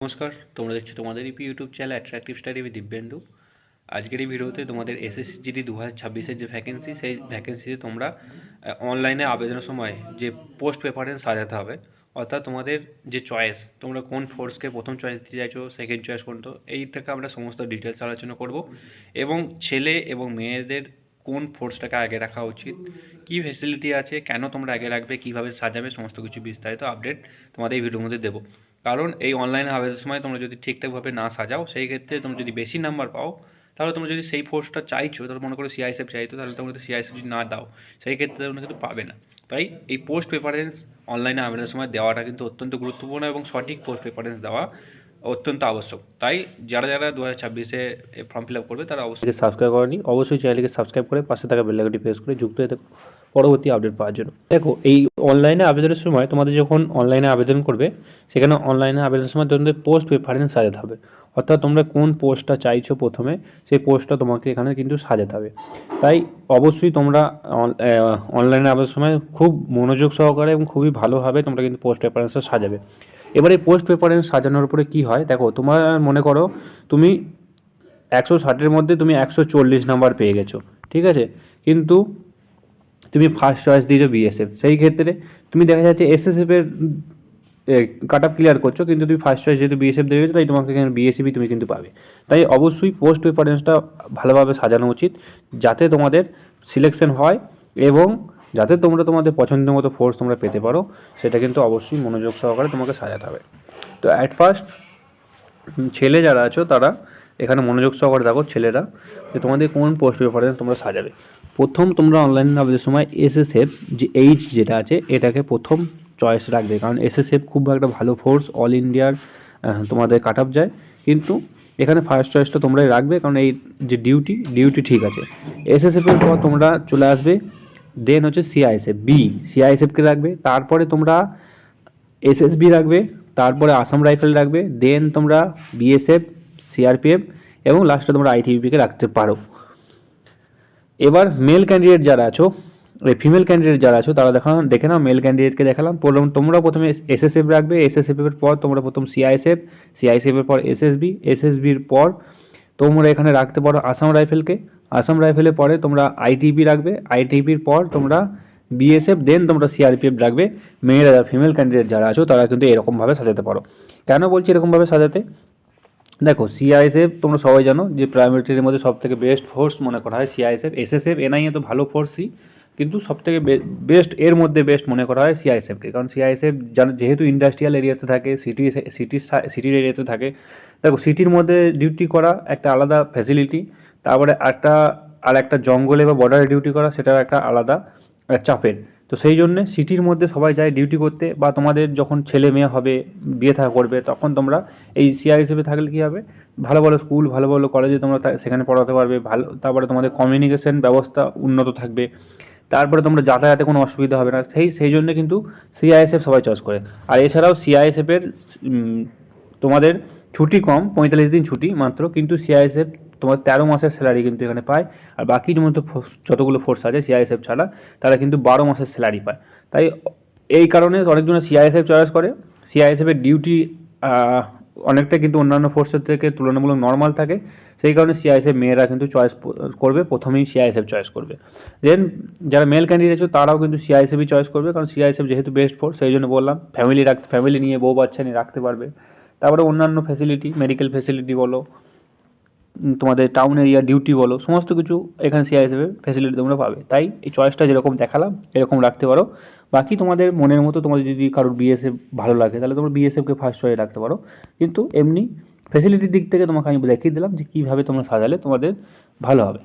নমস্কার, তোমরা দেখছ তোমাদের EP YouTube channel attractive study with Dibyendu. আজকের এই ভিডিওতে তোমাদের এসএসজিডি দু হাজার ছাব্বিশের যে ভ্যাকেন্সি সেই ভ্যাকেন্সিতে তোমরা অনলাইনে আবেদনের সময় যে পোস্ট প্রেফারেন্স সাজাতে হবে, অর্থাৎ তোমাদের যে চয়েস তোমরা কোন ফোর্সকে প্রথম চয়েস দিতে চাইছো সেকেন্ড চয়েস কোনটো এইটাকে আমরা সমস্ত ডিটেলস আলোচনা করব। এবং ছেলে এবং মেয়েদের কোন ফোর্সটাকে আগে রাখা উচিত, কী ফেসিলিটি আছে, কেন তোমরা আগে রাখবে, কীভাবে সাজাবে, সমস্ত কিছু বিস্তারিত আপডেট তোমাদের এই ভিডিওর মধ্যে দেবো। কারণ এই অনলাইনে আবেদনের সময় তোমরা যদি ঠিকঠাকভাবে না সাজাও, সেই ক্ষেত্রে তোমরা যদি বেশি নাম্বার পাও, তাহলে তোমরা যদি সেই পোস্টটা চাইছো, তাহলে মনে করো সিআইএসএফ চাইতো, তাহলে তোমরা সিআইএসএফ যদি না দাও, সেই ক্ষেত্রে তোমরা কিন্তু পাবে না। তাই এই পোস্ট প্রেফারেন্স অনলাইনে আবেদনের সময় দেওয়াটা কিন্তু অত্যন্ত গুরুত্বপূর্ণ এবং সঠিক পোস্ট প্রেফারেন্স দেওয়া অত্যন্ত আবশ্যক। তাই যারা যারা দু হাজার ছাব্বিশে ফর্ম ফিল আপ করবে, তারা অবশ্যই সাবস্ক্রাইব করেনি, অবশ্যই চ্যানেলকে সাবস্ক্রাইব করে পাশে থাকা বেলাইকনটি প্রেস করে যুক্ত হয়ে পরবর্তী আপডেট পাওয়ার জন্য। দেখো, এই অনলাইনে আবেদনের সময় তোমাদের যখন অনলাইনে আবেদন করবে, সেখানে অনলাইনে আবেদনের সময় তোমাদের পোস্ট প্রেফারেন্স সাজাতে হবে। অর্থাৎ তোমরা কোন পোস্টটা চাইছো প্রথমে, সেই পোস্টটা তোমাকে এখানে কিন্তু সাজাতে হবে। তাই অবশ্যই তোমরা অনলাইনে আবেদনের সময় খুব মনোযোগ সহকারে এবং খুবই ভালোভাবে তোমরা কিন্তু পোস্ট প্রেফারেন্সটা সাজাবে। এবার পোস্ট প্রেফারেন্স সাজানোর উপরে কী হয়? দেখো, তোমার মনে করো তুমি একশো ষাটের মধ্যে তুমি একশো চল্লিশ নাম্বার পেয়ে গেছো, ঠিক আছে? কিন্তু তুমি ফার্স্ট চয়েস দিয়েছ বিএসএফ সেই ক্ষেত্রে তুমি দেখা যাচ্ছে এসএসএফের কাট আপ ক্লিয়ার করছ, কিন্তু তুমি ফার্স্ট চয়েস যেহেতু বিএসএফ দিয়ে তাই তোমাকে এখানে বিএসএফই তুমি কিন্তু পাবে। তাই অবশ্যই পোস্ট প্রেফারেন্সটা ভালোভাবে সাজানো উচিত, যাতে তোমাদের সিলেকশন হয় এবং যাতে তোমরা তোমাদের পছন্দ মতো ফোর্স তোমরা পেতে পারো, সেটা কিন্তু অবশ্যই মনোযোগ সহকারে তোমাকে সাজাতে হবে। তো অ্যাট ফার্স্ট ছেলে যারা আছো, তারা এখানে মনোযোগ সহকারে দেখো ছেলেরা, যে তোমাদের কোন পোস্ট প্রেফারেন্স তোমরা সাজাবে। প্রথম তোমরা অনলাইন আবেদনের সময় এসএসএফ যে এইচ যেটা আছে, এটাকে প্রথম চয়েস রাখবে। কারণ এসএসএফ খুব একটা ভালো ফোর্স অল ইন্ডিয়ার তোমাদের কাট আপ যায়। কিন্তু এখানে ফার্স্ট চয়েসটা তোমরাই রাখবে, কারণ এই যে ডিউটি ডিউটি ঠিক আছে। এসএসএফের পর তোমরা চলে আসবে। দেন হচ্ছে সিআইএসএফ বি সিআইএসএফকে রাখবে। তারপরে তোমরা এসএসবি রাখবে। তারপরে আসাম রাইফেল রাখবে। দেন তোমরা বিএসএফ সিআরপিএফ এবং লাস্টে তোমরা আইটিবিপিকে রাখতে পারো। এবার মেল ক্যান্ডিডেট যারা আছো ফিমেল ক্যান্ডিডেট যারা আছো, তারা দেখানো, দেখে নাও মেল ক্যান্ডিডেটকে দেখালাম। বললাম তোমরা প্রথমে এসএসএফ রাখবে। এসএসএফ এর পর তোমরা প্রথম সিআইএসএফ সিআইএসএফ এর পর এসএসবি এসএসবির পর তোমরা এখানে রাখতে পারো আসাম রাইফেলকে আসাম রাইফেলের পরে তোমরা আইটিবি রাখবে। আইটিবির পর তোমরা বিএসএফ দেন তোমরা সিআরপিএফ রাখবে। মেয়েরা ফিমেল ক্যান্ডিডেট যারা আছো, তারা কিন্তু এরকমভাবে সাজাতে পারো। কেন বলছি এরকমভাবে সাজাতে? দেখো সিআইএসএফ তোমরা সবাই জানো যে প্রাইমারিটির মধ্যে সব থেকে বেস্ট ফোর্স মনে করা হয় সিআইএসএফ এসএসএফ এনআইএ তো ভালো ফোর্সই কিন্তু সব থেকে বেস্ট এর মধ্যে বেস্ট মনে করা হয় সিআইএসএফকে কারণ সিআইএসএফ যেহেতু ইন্ডাস্ট্রিয়াল এরিয়াতে থাকে সিটি সিটি সিটির এরিয়াতে থাকে, দেখো সিটির মধ্যে ডিউটি করা একটা আলাদা ফ্যাসিলিটি তারপরে একটা আর একটা জঙ্গলে বা বর্ডারে ডিউটি করা, সেটাও একটা আলাদা চাপের। তো সেই জন্যে সিটির মধ্যে সবাই যায় ডিউটি করতে বা তোমাদের যখন ছেলে মেয়ে হবে, বিয়ে থা, করবে, তখন তোমরা এই সিআই হিসেবে থাকলে কী হবে? ভালো ভালো স্কুল ভালো ভালো কলেজে তোমরা সেখানে পড়াতে পারবে, ভালো, তারপরে তোমাদের কমিউনিকেশন ব্যবস্থা উন্নত থাকবে। তারপরে তোমরা যাতায়াতে কোনো অসুবিধা হবে না। সেই সেই জন্য কিন্তু সিআইএসএফ সবাই চয়েস করে। আর এছাড়াও সিআইএসএফের তোমাদের ছুটি কম, পঁয়তাল্লিশ দিন ছুটি মাত্র, কিন্তু সিআইএসএফ তোমার তেরো মাসের স্যালারি কিন্তু এখানে পায়। আর বাকি মতো যতগুলো ফোর্স আছে সিআইএসএফ ছাড়া, তারা কিন্তু বারো মাসের স্যালারি পায়। তাই এই কারণে অনেকজনে সিআইএসএফ চয়েস করে। সিআইএসএফের ডিউটি অনেকটা কিন্তু অন্যান্য ফোর্সের থেকে তুলনামূলক নর্মাল থাকে। সেই কারণে সিআইএসএফ মেয়েরা কিন্তু চয়েস করবে, প্রথমেই সিআইএসএফ চয়েস করবে। দেন যারা মেল ক্যান্ডিডেট আছে, তারাও কিন্তু সিআইএসএফই চয়েস করবে। কারণ সিআইএসএফ যেহেতু বেস্ট ফোর্স সেই জন্য বললাম ফ্যামিলি রাখতে ফ্যামিলি নিয়ে বউ বাচ্চা নিয়ে রাখতে পারবে। তারপরে অন্যান্য ফ্যাসিলিটি মেডিকেল ফ্যাসিলিটি বলো তোমাদের টাউন এরিয়া ডিউটি বলো, সমস্ত কিছু এখানে সিআইএসএফের ফ্যাসিলিটি তোমরা পাবে। তাই এই চয়েসটা যেরকম দেখালাম, এরকম রাখতে পারো। বাকি তোমাদের মনের মতো তোমাদের যদি কারোর বিএসএফ ভালো লাগে, তাহলে তোমরা বিএসএফকে ফার্স্ট চয়েস রাখতে পারো। কিন্তু এমনি ফ্যাসিলিটির দিক থেকে তোমাকে আমি দেখিয়ে দিলাম যে কীভাবে তোমরা সাজালে তোমাদের ভালো হবে।